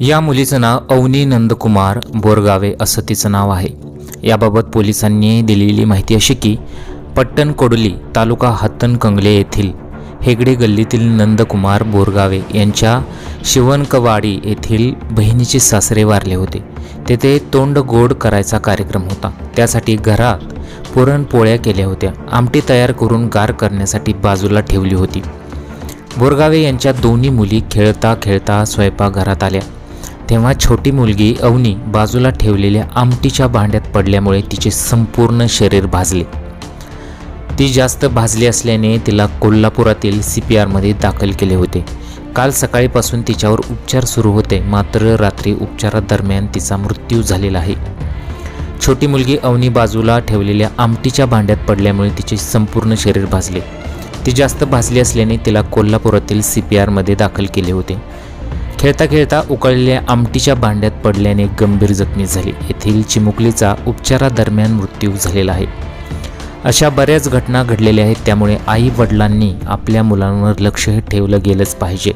या मुलीचं नाव अवनी नंदकुमार बोरगावे असं तिचं नाव आहे. याबाबत पोलिसांनी दिलेली माहिती अशी की पट्टण कोडली तालुका हत्तनकंगले येथील हेगडे गल्लीतील नंदकुमार बोरगावे यांच्या शिवणकवाडी येथील बहिणीचे सासरे वारले होते. तेथे तोंड गोड करायचा कार्यक्रम होता. त्यासाठी घरात पुरणपोळ्या केल्या होत्या. आमटी तयार करून गार करण्यासाठी बाजूला ठेवली होती. बोरगावे यांच्या दोन्ही मुली खेळता खेळता स्वयंपाकघरात आल्या. तेव्हा छोटी मुलगी अवनी बाजूला ठेवलेल्या आमटीच्या भांड्यात पडल्यामुळे तिचे संपूर्ण शरीर भाजले. ती जास्त भाजली असल्याने तिला कोल्हापुरातील सी पी आरमध्ये दाखल केले होते. काल सकाळीपासून तिच्यावर उपचार सुरू होते मात्र रात्री उपचारादरम्यान तिचा मृत्यू झालेला आहे. छोटी मुलगी अवनी बाजूला ठेवलेल्या आमटीच्या भांड्यात पडल्यामुळे तिचे संपूर्ण शरीर भाजले. ती जास्त भाजली असल्याने तिला कोल्हापुरातील सी पी आरमध्ये दाखल केले होते. खेळता खेळता उकळलेल्या आमटीच्या भांड्यात पडल्याने गंभीर जखमी झाली. येथील चिमुकलीचा उपचारादरम्यान मृत्यू झालेला आहे. अशा बऱ्याच घटना घडलेल्या आहेत त्यामुळे आई वडिलांनी आपल्या मुलांवर लक्ष हे ठेवलं गेलंच पाहिजे.